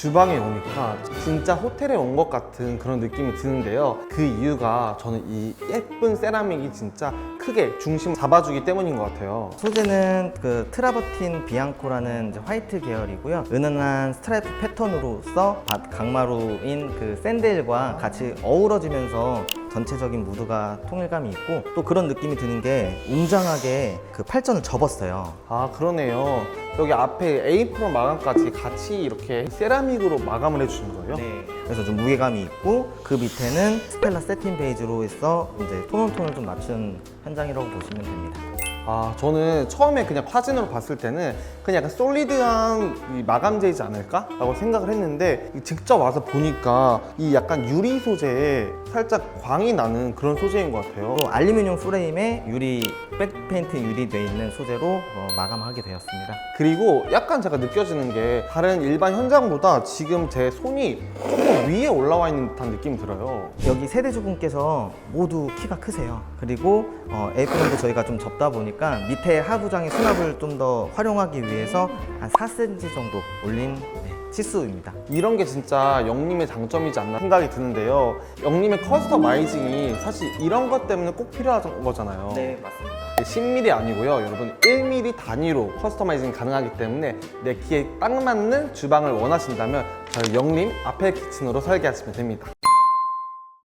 주방에 오니까 진짜 호텔에 온 것 같은 그런 느낌이 드는데요. 그 이유가 저는 이 예쁜 세라믹이 진짜 크게 중심 잡아주기 때문인 것 같아요. 소재는 그 트라버틴 비앙코라는 화이트 계열이고요. 은은한 스트라이프 패턴으로서 밭 강마루인 그 샌들과 같이 어우러지면서 전체적인 무드가 통일감이 있고 또 그런 느낌이 드는 게 웅장하게 그 팔전을 접었어요. 아 그러네요. 여기 앞에 에이프런 마감까지 같이 이렇게 세라믹으로 마감을 해주신 거예요? 그래서 좀 무게감이 있고 그 밑에는 스텔라 세틴 베이지로 해서 이제 톤온 톤을 좀 맞춘 현장이라고 보시면 됩니다. 아 저는 처음에 그냥 사진으로 봤을 때는 그냥 약간 솔리드한 이 마감재이지 않을까? 라고 생각을 했는데 이 직접 와서 보니까 이 약간 유리 소재에 살짝 광이 나는 그런 소재인 것 같아요. 또 알루미늄 프레임에 유리 백페인트 유리되어 있는 소재로 어, 마감하게 되었습니다. 그리고 약간 제가 느껴지는 게 다른 일반 현장보다 지금 제 손이 조금 위에 올라와 있는 듯한 느낌이 들어요. 여기 세대주분께서 모두 키가 크세요. 그리고 어, 에이프런도 저희가 좀 접다 보니까 밑에 하부장의 수납을 좀 더 활용하기 위해서 한 4cm 정도 올린 네, 치수입니다. 이런 게 진짜 영림의 장점이지 않나 생각이 드는데요. 영림의 커스터마이징이 사실 이런 것 때문에 꼭 필요한 거잖아요. 맞습니다. 10mm 아니고요. 여러분 1mm 단위로 커스터마이징 가능하기 때문에 내 키에 딱 맞는 주방을 원하신다면 저희 영림 아펠 키친으로 설계하시면 됩니다.